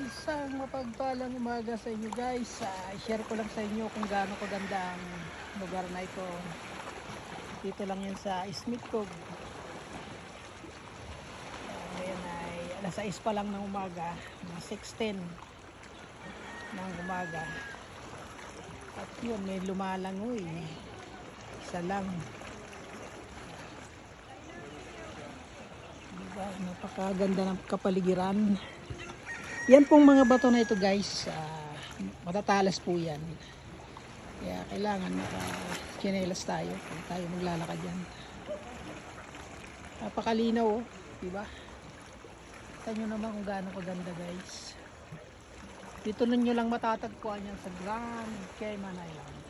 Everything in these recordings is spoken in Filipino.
Isang mapagpalang umaga sa inyo guys. Ah, share ko lang sa inyo kung gaano kaganda ang lugar na ito. Dito lang yan sa Ismitcog. Ah, ngayon ay alas 6 pa lang ng umaga. Mga 6.10 ng umaga. At yun, may lumalangoy. Isa lang. Diba? Napakaganda ng kapaligiran. Yan pong mga bato na ito guys, ah, matatalas po yan. Kaya kailangan naka chinelas tayo kung tayo maglalakad yan. Napakalinaw oh, di ba? Kita nyo naman kung gaano kaganda guys. Dito ninyo lang matatagpuan yan sa Grand Cayman Island.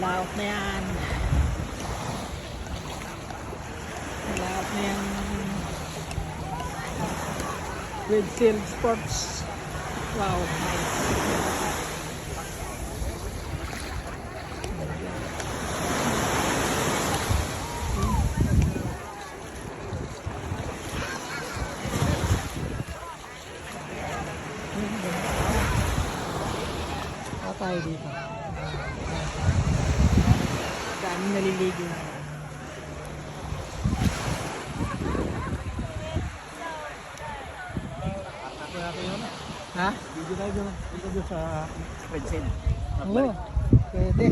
Yan, lalaot na yan. Lalaot na yan. Red Seal Sports. Wow, nice. Ako tayo dito. Daming naliligo. Ha? Video tayo. Dito sa Red Seal. Oo. Pwede.